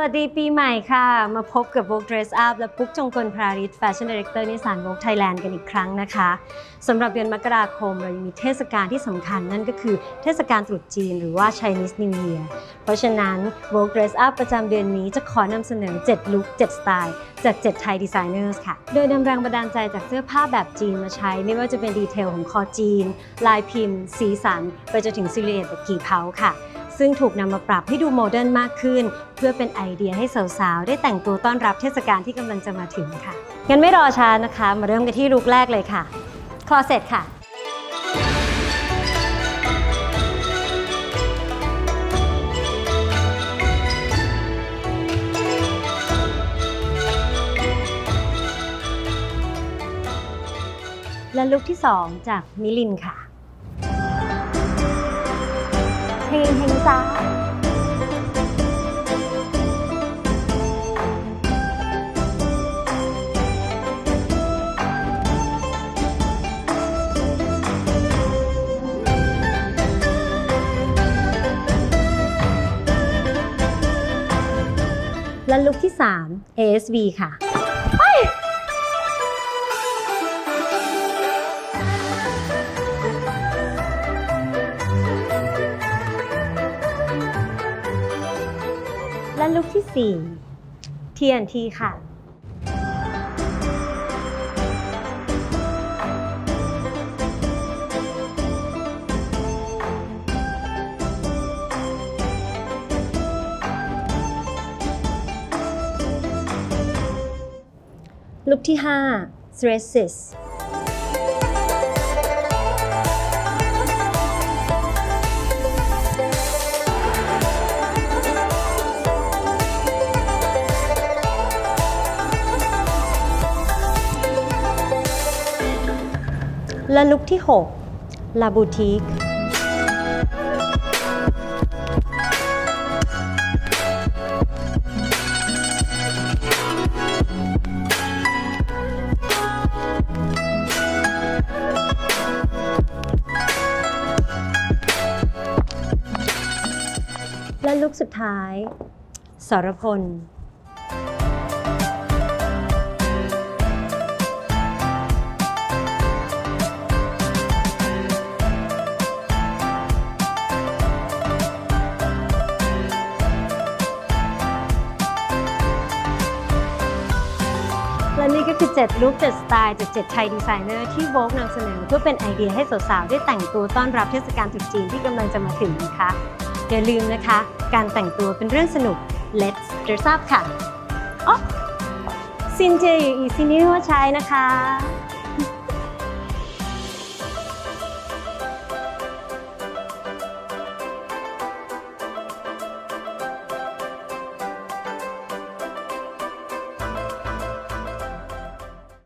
วัสดีปีใหม่ค่ะ มาพบกับ Vogue Dress Up และปุ๊กจงกลพราริศ Fashion Director นิสสัน Vogue Thailand กันอีกครั้งนะคะสำหรับเดือนมกราคมเรายังมีเทศกาลที่สำคัญนั่นก็คือเทศกาลตรุษจีนหรือว่า Chinese New Year เพราะฉะนั้น Vogue Dress Up ประจำเดือนนี้จะขอนำเสนอ 7 ลุค 7 สไตล์ จาก 7 ไทยดีไซเนอร์ค่ะ โดยนำแรงบันดาลใจจากเสื้อผ้าแบบจีนมาใช้ ไม่ว่าจะเป็นดีเทลของคอจีน ลายพิมพ์ สีสัน ไปจนถึงซิลูเอตแบบกี่เผาค่ะ ซึ่งถูกนำมาปรับให้ดูโมเดิร์นมากขึ้น เพื่อเป็นไอเดียให้สาวๆ ได้แต่งตัวต้อนรับเทศกาลที่กำลังจะมาถึงค่ะ งั้นไม่รอช้านะคะ มาเริ่มกันที่ลุคแรกเลยค่ะ คลอเซ็ตค่ะและลุคที่ 2 จากมิลินค่ะ จ้าและลุคที่ 3 ASV ค่ะ และลุคที่ 4 TNT ค่ะลุคที่ 5 Stresses และลุคที่6 La Boutique และลุคสุดท้าย สรพล และนี่ก็คือ 7 ลุค 7 สไตล์ จาก 7 ไทยดีไซเนอร์ที่โวกนำเสนอ เพื่อเป็นไอเดียให้สาวๆ ได้แต่งตัวต้อนรับเทศกาลตรุษจีนที่กำลังจะมาถึงนะคะ อย่าลืมนะคะ การแต่งตัวเป็นเรื่องสนุก Let's dress up ค่ะอ๋อซินเจอยู่อีซินิวใช้นะคะ